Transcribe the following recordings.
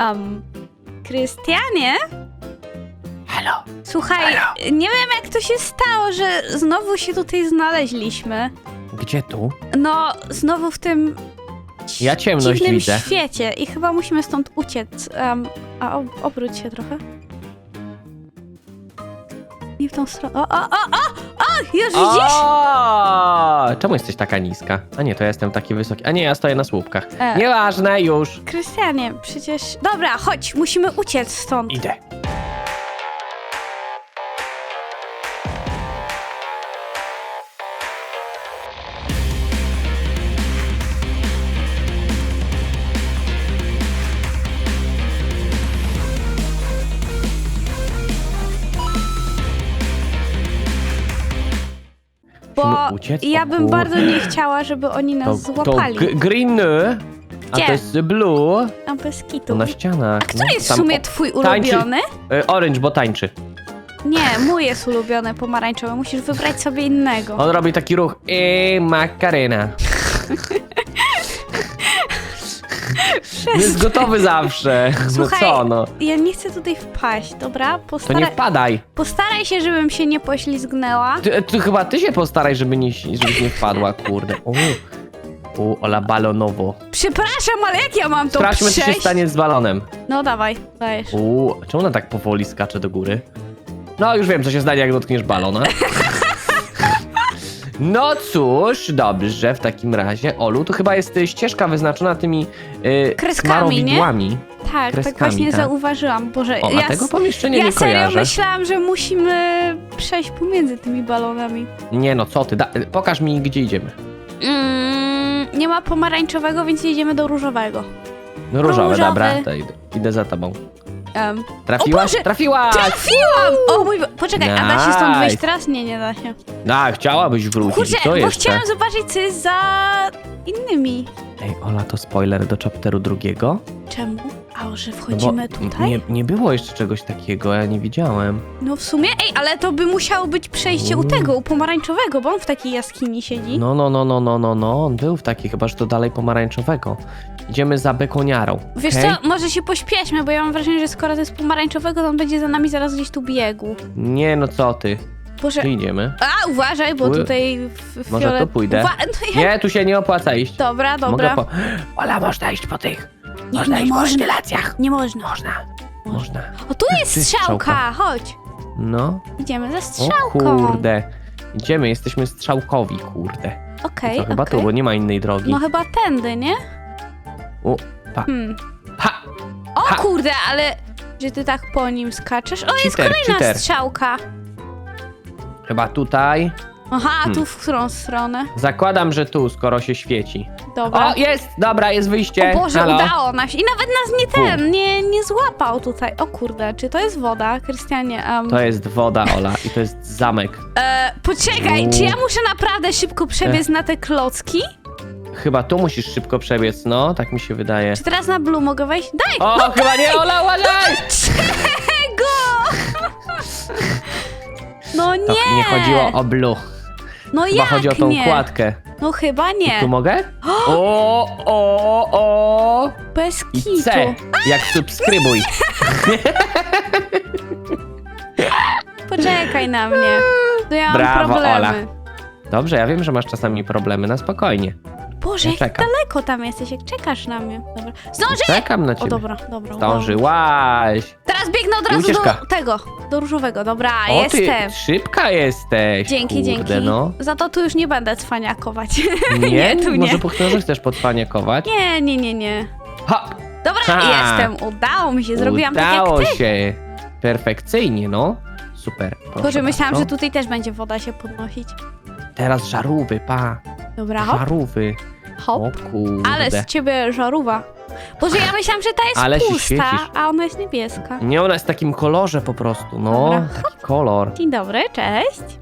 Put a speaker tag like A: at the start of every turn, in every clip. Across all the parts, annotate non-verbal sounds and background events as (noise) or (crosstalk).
A: Um, Krystianie?
B: Halo.
A: Słuchaj,
B: Halo?
A: nie wiem jak to się stało, że znowu się tutaj znaleźliśmy.
B: Gdzie tu?
A: No, znowu w tym
B: Ja ciemność
A: dziwnym
B: widzę.
A: świecie i chyba musimy stąd uciec. A ob obróć się trochę. Nie w tą stronę. O, o, o, o! Już widzisz?
B: O! Czemu jesteś taka niska? A nie, to ja jestem taki wysoki. A nie, ja stoję na słupkach.
A: E.
B: Nieważne, już.
A: Krystianie, przecież... Dobra, chodź, musimy uciec stąd.
B: Idę.
A: Bo
B: Musimy uciec? O
A: ja bym bardzo nie chciała, żeby oni nas
B: To, to
A: złapali.
B: g- green, a
A: Gdzie?
B: to jest blue.
A: A bez kitu.
B: To na ścianach.
A: A który
B: no,
A: jest w
B: tam
A: sumie twój
B: tańczy.
A: ulubiony?
B: y, Orange, bo tańczy.
A: Nie, mój jest ulubiony, pomarańczowy. Musisz wybrać sobie innego.
B: On robi taki ruch. I Macarena. (laughs) Jest gotowy zawsze.
A: Słuchaj,
B: no co no?
A: Ja nie chcę tutaj wpaść, dobra?
B: To nie wpadaj.
A: postaraj się, żebym się nie poślizgnęła.
B: Ty, ty chyba ty się postaraj, żeby nie, żebyś nie wpadła, kurde. U, u ola balonowo.
A: Przepraszam, ale jak ja mam to
B: Sprawdźmy, co
A: przejść?
B: się stanie z balonem.
A: No dawaj, dajesz.
B: U, czemu ona tak powoli skacze do góry? No, już wiem, co się stanie, jak dotkniesz balona. (laughs) No cóż, dobrze, w takim razie. Olu, to chyba jest y, ścieżka wyznaczona tymi y,
A: Kreskami,
B: smarowidłami.
A: Tak, tak
B: kreskami,
A: właśnie
B: tak.
A: zauważyłam. Boże,
B: O, a
A: ja,
B: tego pomieszczenia
A: ja
B: nie
A: serio
B: kojarzę.
A: myślałam, że musimy przejść pomiędzy tymi balonami.
B: Nie no, co ty, da, pokaż mi, gdzie idziemy.
A: Mm, nie ma pomarańczowego, więc jedziemy do różowego.
B: No różowe,
A: Różowy.
B: dobra, to idę, idę za tobą.
A: Um,
B: Trafiłaś?
A: Boże,
B: Trafiłaś!
A: trafiłam! O mój... Bo... Poczekaj, a da się stąd wyjść
B: Nice.
A: teraz? Nie, nie da się.
B: A, chciałabyś wrócić,
A: Kurczę,
B: co
A: bo
B: jeszcze?
A: chciałam zobaczyć, co jest za innymi.
B: Ej, Ola, to spoiler do chapteru drugiego?
A: Czemu? A, że
B: No bo
A: wchodzimy tutaj?
B: Nie, nie było jeszcze czegoś takiego, ja nie widziałem.
A: No w sumie, ej, ale to by musiało być przejście u
B: Uuu.
A: tego, u pomarańczowego, bo on w takiej jaskini siedzi.
B: No, no, no, no, no, no, no, on był w takiej, chyba że to dalej pomarańczowego. Idziemy za bekoniarą.
A: Wiesz
B: okej?
A: co, może się pośpieszmy, bo ja mam wrażenie, że skoro to jest pomarańczowego, to on będzie za nami zaraz gdzieś tu biegł.
B: Nie, no co ty,
A: Boże,
B: tu idziemy.
A: a uważaj, bo
B: Uj.
A: tutaj w,
B: Może
A: fiolet...
B: tu pójdę?
A: Uwa... (laughs) No ja...
B: Nie, tu się nie opłaca iść.
A: Dobra, dobra.
B: Mogę po... Ola, można iść po tych.
A: Nie,
B: można
A: nie
B: iść po
A: można. Nie można.
B: Można, można.
A: O, tu jest strzałka,
B: strzałka.
A: chodź.
B: No,
A: Idziemy za
B: o
A: strzałką.
B: kurde. Idziemy, jesteśmy strzałkowi, kurde.
A: Okej,
B: To chyba
A: okej.
B: tu, bo nie ma innej drogi.
A: No chyba tędy, nie?
B: U, pa.
A: Hmm.
B: Ha!
A: O
B: Ha!
A: kurde, ale że ty tak po nim skaczesz. O, jest
B: Cheater,
A: kolejna
B: cheater.
A: strzałka.
B: Chyba tutaj.
A: Aha, a
B: Hmm.
A: tu w którą stronę?
B: Zakładam, że tu, skoro się świeci.
A: Dobra.
B: O, jest! Dobra, jest wyjście.
A: O Boże,
B: Halo.
A: udało nam się. I nawet nas nie ten, nie, nie złapał tutaj. O kurde, czy to jest woda, Krystianie? Um,
B: To jest woda, Ola, i to jest zamek.
A: e, poczekaj, czy ja muszę naprawdę szybko przebiec na te klocki?
B: Chyba tu musisz szybko przebiec, no, tak mi się wydaje.
A: Czy teraz na blue mogę wejść? Daj!
B: O, chyba nie, Ola, uważaj! (laughs)
A: Czego? No
B: To
A: nie!
B: nie chodziło o blue,
A: No
B: chyba
A: jak
B: chodzi o tą
A: nie?
B: kładkę.
A: No chyba nie.
B: Tu mogę? (gasps) O, o, o!
A: Bez
B: I
A: kitu.
B: C, jak subskrybuj. (laughs)
A: Poczekaj na mnie. To ja mam
B: Brawo,
A: problemy.
B: Ola. Dobrze, ja wiem, że masz czasami problemy, na spokojnie.
A: Boże,
B: Ja
A: jak
B: czekam.
A: daleko tam jesteś, jak czekasz na mnie. Dobra. Zdążę!
B: Czekam na
A: O
B: ciebie.
A: dobra, dobra.
B: Zdążyłaś.
A: Teraz biegnę od
B: I
A: razu
B: ucieczka.
A: do tego, do różowego. Dobra,
B: O,
A: jestem.
B: ty szybka jesteś.
A: Dzięki,
B: Kurde,
A: dzięki.
B: no.
A: Za to tu już nie będę cwaniakować. (laughs)
B: Nie,
A: tu nie.
B: może po prostu chcesz podpaniakować?
A: nie, nie, nie, nie.
B: Ha!
A: Dobra,
B: Ha!
A: jestem. Udało mi się, zrobiłam
B: Udało
A: tak jak ty.
B: się. Perfekcyjnie, no. Super. Proszę
A: Boże, myślałam,
B: bardzo.
A: że tutaj też będzie woda się podnosić.
B: Teraz żarówy, pa.
A: Dobra, hop,
B: Żarówy.
A: Hop.
B: O kurde.
A: Ale z ciebie żarówa. Boże, ja myślałam, że ta jest
B: Ale się
A: pusta,
B: świecisz.
A: a ona jest niebieska.
B: Nie, ona jest w takim kolorze po prostu, no.
A: Dobra.
B: Taki kolor.
A: Dzień dobry, cześć.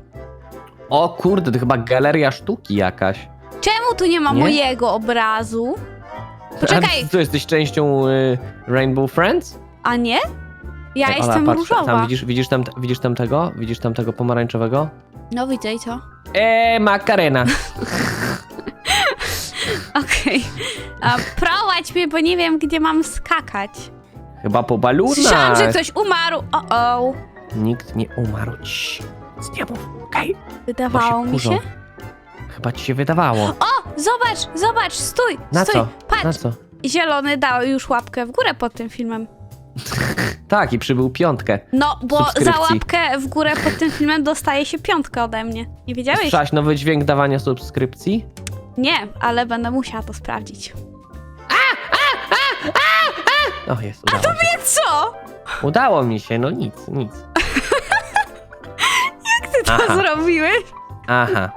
B: O kurde, to chyba galeria sztuki jakaś.
A: Czemu tu nie ma
B: Nie?
A: mojego obrazu? Poczekaj,
B: A ty jesteś częścią y, Rainbow Friends?
A: a nie? Ja
B: Ej, Ola,
A: jestem
B: patrz,
A: różowa.
B: Tam widzisz, widzisz, tam, widzisz tam tego? Widzisz tam tego pomarańczowego?
A: No widzę i co?
B: Eee, Macarena. (laughs)
A: Okej. A Prowadź mnie, bo nie wiem, gdzie mam skakać.
B: Chyba po balunach.
A: Słyszałam, że ktoś umarł. O, o.
B: Nikt nie umarł. Cii, Nic nie mów, okej?
A: Wydawało mi się.
B: Chyba ci się wydawało.
A: O, zobacz, zobacz, stój,
B: Na
A: stój.
B: co?
A: Patrz,
B: Na co?
A: zielony dał już łapkę w górę pod tym filmem. (laughs)
B: Tak, i przybył piątkę.
A: No, bo za
B: Subskrypcji.
A: łapkę w górę pod tym filmem dostaje się piątkę ode mnie. Nie wiedziałeś?
B: Słyszałaś nowy dźwięk dawania subskrypcji?
A: Nie, ale będę musiała to sprawdzić.
B: O, jest, udało się.
A: Co?
B: Udało mi się, no nic, nic. (laughs)
A: Ty to
B: Aha.
A: zrobiłeś?
B: Aha,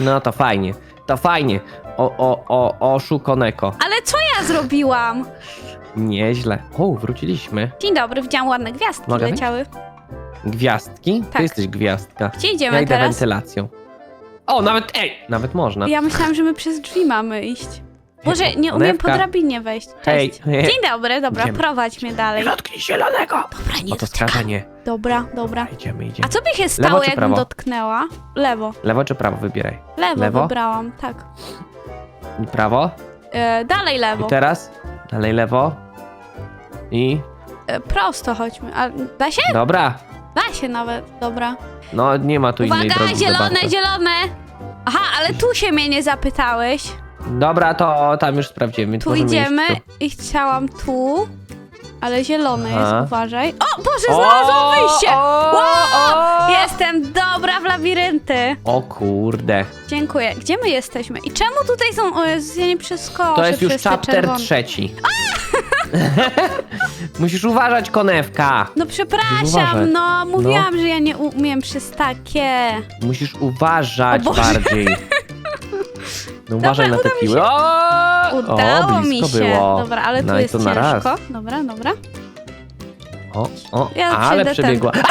B: no to fajnie, to fajnie. O, o, o, oszukoneko.
A: Ale co ja zrobiłam?
B: Nieźle. O, wróciliśmy.
A: Dzień dobry, widziałam ładne gwiazdki
B: Mogę wejść?
A: leciały.
B: Gwiazdki?
A: Tak.
B: Ty jesteś gwiazdka.
A: Gdzie idziemy
B: Ja idę
A: teraz?
B: wentylacją. O, nawet, ej, nawet można.
A: Ja myślałam, że my przez drzwi mamy iść. Boże, nie umiem po drabinie wejść.
B: Hej.
A: Cześć. Dzień dobry, dobra,
B: Idziemy.
A: prowadź mnie dalej.
B: Dotknij zielonego.
A: Dobra, nie
B: Oto
A: dotykam.
B: skażenie.
A: Dobra, dobra.
B: Idziemy,
A: A
B: idziemy.
A: co by się stało,
B: czy
A: jakbym
B: prawo?
A: dotknęła? Lewo.
B: Lewo czy prawo wybieraj?
A: Lewo,
B: Lewo?
A: wybrałam, tak.
B: I prawo?
A: E, dalej
B: I
A: lewo.
B: teraz? Dalej lewo. I?
A: E, prosto chodźmy. A da się?
B: Dobra.
A: Da się nawet, dobra.
B: No, nie ma tu innej
A: Uwaga,
B: drogi.
A: zielone, zielone! Aha, ale tu się mnie nie zapytałeś.
B: Dobra, to tam już sprawdzimy.
A: Tu
B: możemy
A: idziemy
B: iść tu.
A: i chciałam tu, ale zielony
B: Aha.
A: jest, uważaj. O, Boże, znalazłam wyjście!
B: O,
A: Wow!
B: o,
A: Jestem dobra w labirynty.
B: o kurde.
A: Dziękuję. Gdzie my jesteśmy? I czemu tutaj są... O Jezu, ja nie przeskoczę
B: To jest już
A: przez te
B: chapter
A: czerwone.
B: trzeci. (laughs) Musisz uważać, konewka.
A: No przepraszam, no mówiłam, że ja nie umiem przez takie.
B: Musisz uważać
A: O Boże.
B: bardziej. (laughs) No uważaj na te
A: uda mi
B: piły.
A: się.
B: O,
A: Udało
B: o,
A: mi
B: blisko
A: się.
B: było.
A: Dobra, ale tu
B: no
A: jest
B: to na raz.
A: ciężko. Dobra, dobra.
B: O, o,
A: Ja
B: ale
A: przejdę
B: przebiegła. (laughs)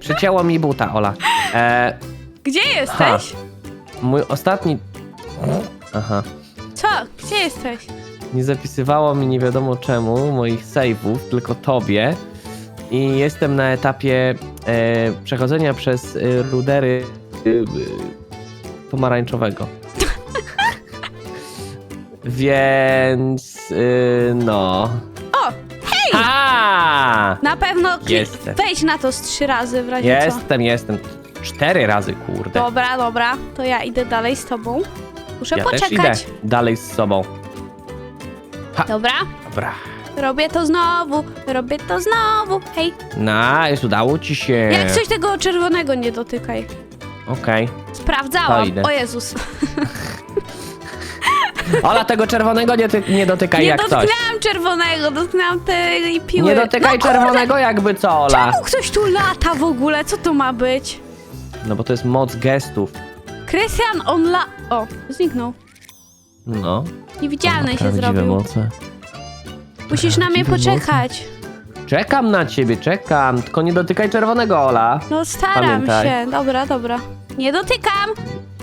B: Przycięło mi buta, Ola. E,
A: Gdzie jesteś?
B: mój ostatni... Aha.
A: Co? Gdzie jesteś?
B: Nie zapisywało mi nie wiadomo czemu moich save'ów, tylko tobie. I jestem na etapie e, przechodzenia przez e, rudery e, e, pomarańczowego. (laughs) Więc e, no.
A: O,
B: hej! A!
A: Na pewno
B: Jestem.
A: wejdź na to z trzy razy w razie co.
B: Jestem, jestem. Cztery razy, kurde.
A: Dobra, dobra. To ja idę dalej z tobą. Muszę
B: ja też idę
A: poczekać.
B: dalej z sobą.
A: Dobra.
B: Dobra.
A: Robię to znowu. Robię to znowu. Hej.
B: Nice, udało ci się.
A: Jak coś tego czerwonego nie dotykaj.
B: Okej. To
A: Sprawdzałam.
B: idę.
A: O Jezus. (laughs)
B: Ola, tego czerwonego nie, ty, nie dotykaj
A: Nie
B: jak coś.
A: dotknęłam czerwonego, dotknęłam tej piły.
B: Nie dotykaj
A: no,
B: czerwonego jakby co, Ola.
A: Czemu ktoś tu lata w ogóle? Co to ma być?
B: No bo to jest moc gestów.
A: Krystian, on la... O, zniknął.
B: No.
A: Niewidzialny się
B: Prawdziwe
A: zrobił.
B: moce.
A: Musisz na mnie
B: Prawdziwe
A: poczekać.
B: Czekam na ciebie, czekam. Tylko nie dotykaj czerwonego, Ola.
A: No staram
B: Pamiętaj.
A: się. Dobra, dobra. Nie dotykam.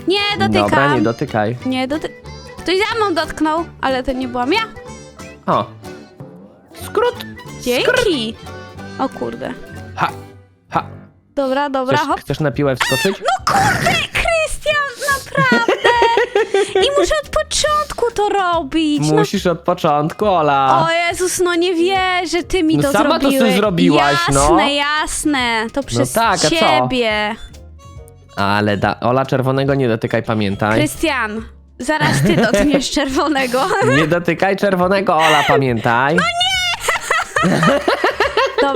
A: Nie dotykam.
B: Dobra, nie dotykaj.
A: Nie doty... Ktoś za mną dotknął, ale to nie byłam ja.
B: O. Skrót.
A: Dzięki. O kurde.
B: Ha. Ha.
A: Dobra, dobra,
B: Chcesz,
A: hop.
B: chcesz na piłę wskoczyć?
A: No kurde, Krystian, naprawdę. I muszę od początku to robić. No
B: Musisz od początku, Ola.
A: O Jezus, no nie wierzę, ty mi
B: No
A: to
B: sama to
A: zrobiłeś.
B: sobie zrobiłaś, no.
A: jasne, jasne. To przez
B: tak, a co?
A: ciebie.
B: Ale da, Ola, czerwonego nie dotykaj, pamiętaj.
A: Krystian, zaraz ty dotkniesz (laughs) czerwonego.
B: Nie dotykaj czerwonego, Ola, pamiętaj.
A: No (laughs) To...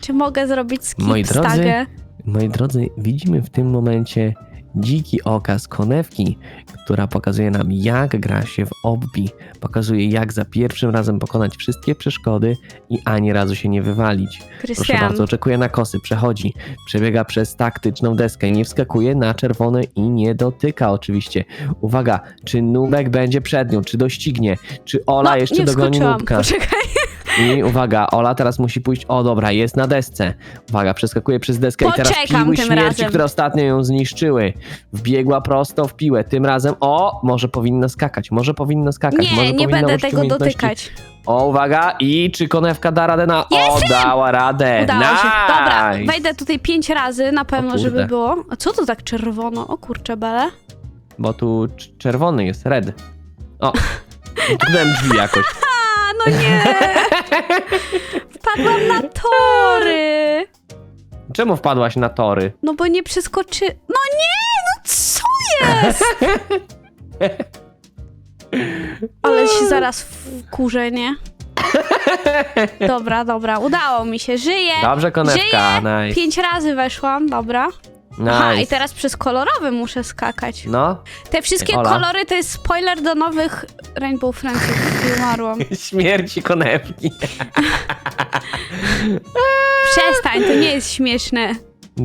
A: Czy mogę zrobić skip
B: Moi drodzy,
A: stagę?
B: Moi drodzy, widzimy w tym momencie dziki okaz konewki, która pokazuje nam jak gra się w obbi. Pokazuje jak za pierwszym razem pokonać wszystkie przeszkody i ani razu się nie wywalić. Proszę
A: Krystian,
B: bardzo, oczekuje na kosy, przechodzi, przebiega przez taktyczną deskę, nie wskakuje na czerwone i nie dotyka oczywiście. Uwaga, czy Nubek będzie przed nią, czy doścignie, czy Ola
A: no,
B: jeszcze dogoni. Nubka.
A: Poczekaj.
B: I uwaga, Ola teraz musi pójść. O, dobra, jest na desce. Uwaga, przeskakuje przez deskę i teraz
A: Poczekam
B: piły
A: tym
B: śmierci,
A: razem.
B: które ostatnio ją zniszczyły. Wbiegła prosto w piłę. Tym razem, o, może powinna skakać, może powinna skakać. może
A: Nie, nie
B: powinna
A: będę tego
B: umiejętności.
A: dotykać.
B: O, uwaga, i czy konewka da radę na... O, dała radę.
A: Udało
B: nice.
A: się. Dobra, wejdę tutaj pięć razy na pewno,
B: kurde.
A: żeby było. A co tu tak czerwono? O kurczę, bele.
B: Bo tu cz- czerwony jest, red. O, (laughs) Utknąłem drzwi jakoś. (laughs)
A: No nie! Wpadłam na tory!
B: Czemu wpadłaś na tory?
A: No bo nie przeskoczy... No nie! No co jest? Ale się zaraz wkurzę, nie? Dobra, dobra, udało mi się, żyję!
B: Dobrze, konewka,
A: Żyję!
B: nice.
A: Pięć razy weszłam, dobra.
B: nice.
A: Aha, i teraz przez kolorowy muszę skakać.
B: No,
A: Te wszystkie
B: Ola?
A: kolory to jest spoiler do nowych Rainbow Friendsów. (laughs) i Umarłam.
B: śmierci konewki. (laughs)
A: Przestań, to nie jest śmieszne.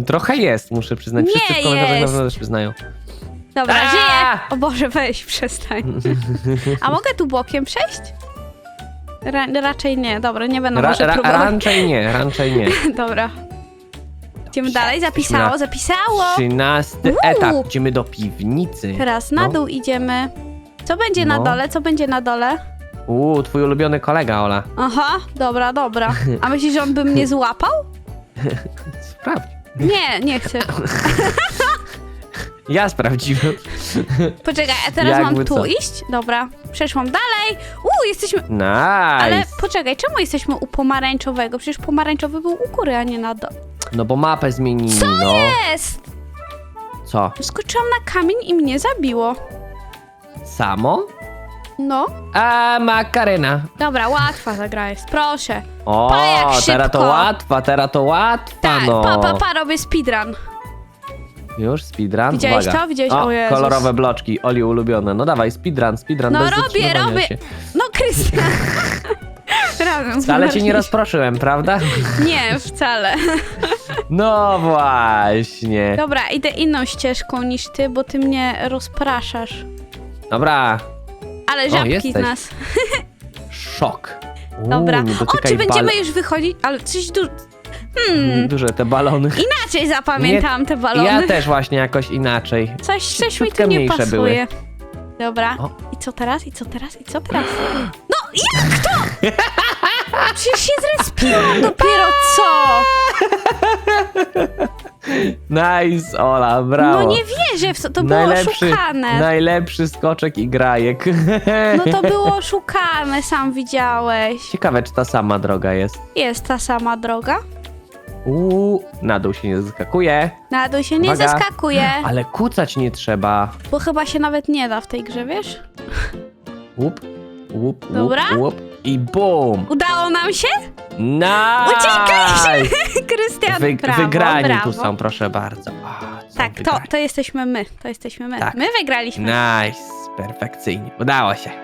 B: Trochę jest, muszę przyznać. Wszyscy
A: Nie
B: w komentarzach na
A: jest.
B: pewno też przyznają.
A: Dobra,
B: A!
A: żyję! O Boże, weź, przestań. A mogę tu bokiem przejść? Ra raczej nie, dobra, nie będę
B: Ra,
A: może
B: ra,
A: próbować.
B: raczej nie, raczej nie. (laughs)
A: Dobra. Idziemy dalej, zapisało, zapisało.
B: Trzynasty
A: Uuu.
B: etap. Idziemy do piwnicy.
A: Teraz na
B: No.
A: dół idziemy. Co będzie na
B: No.
A: dole? Co będzie na dole?
B: Uuu, twój ulubiony kolega, Ola.
A: Aha, dobra, dobra. A myślisz, że on by mnie złapał? (laughs)
B: Sprawdź.
A: Nie, nie chcę. (laughs)
B: Ja sprawdziłem.
A: Poczekaj, a teraz
B: Jakby
A: mam tu
B: co?
A: iść? Dobra, przeszłam dalej. Uuu, jesteśmy...
B: Nice.
A: Ale poczekaj, czemu jesteśmy u pomarańczowego? Przecież pomarańczowy był u góry, a nie na dole.
B: No bo mapę zmienili,
A: Co
B: no.
A: Jest!
B: Co?
A: Skoczyłam na kamień i mnie zabiło.
B: Samo?
A: No.
B: A Makarena.
A: Dobra, łatwa ta gra jest, proszę.
B: O,
A: Pa, jak
B: teraz to
A: szybko.
B: łatwa, teraz to łatwa,
A: Tak,
B: no.
A: pa, pa, pa, robię speedrun.
B: Już, speedrun?
A: Widziałeś
B: Uwaga.
A: to? Widziałeś?
B: O,
A: O Jezus.
B: kolorowe bloczki, Oli ulubione. No dawaj, speedrun, speedrun,
A: No
B: bez
A: robię,
B: zatrzymywania
A: robię.
B: Się.
A: No, Krystian. (laughs) Razem
B: Ale cię nie rozproszyłem, prawda? (laughs)
A: Nie, wcale. (laughs)
B: No właśnie.
A: Dobra, idę inną ścieżką niż ty, bo ty mnie rozpraszasz.
B: Dobra,
A: Ale żabki z
B: jesteś.
A: nas. (laughs)
B: szok. Uuu,
A: Dobra. O,
B: dotykaj
A: czy będziemy
B: bal-
A: już wychodzić? Ale coś du... Hmm,
B: Duże te balony.
A: inaczej zapamiętałam te balony.
B: Ja też właśnie jakoś inaczej.
A: Coś, coś mi
B: ciutkę
A: tu nie
B: mniejsze
A: pasuje. Dobra.
B: O.
A: I co teraz? I co teraz? I co teraz? No, jak to? Przecież się zrespiłam dopiero co? (laughs)
B: Nice, Ola, brawo.
A: No nie wierzę w to. To było
B: najlepszy,
A: oszukane.
B: najlepszy skoczek i grajek. (laughs)
A: No to (laughs) było oszukane, sam widziałeś.
B: Ciekawe, czy ta sama droga jest.
A: Jest ta sama droga.
B: Uuu, na dół się nie zaskakuje.
A: Na dół się nie
B: Uwaga.
A: zeskakuje. (gasps)
B: Ale kucać nie trzeba.
A: Bo chyba się nawet nie da w tej grze, wiesz?
B: Łup, łup,
A: Dobra.
B: łup, łup. I bum!
A: Udało nam się?
B: Nice! (laughs)
A: Krystian,
B: Wy,
A: brawo,
B: wygrani
A: brawo.
B: tu są, proszę bardzo. O, są
A: Tak, to,
B: wygrani.
A: to jesteśmy my. To jesteśmy my.
B: Tak.
A: My wygraliśmy.
B: Nice, perfekcyjnie. Udało się.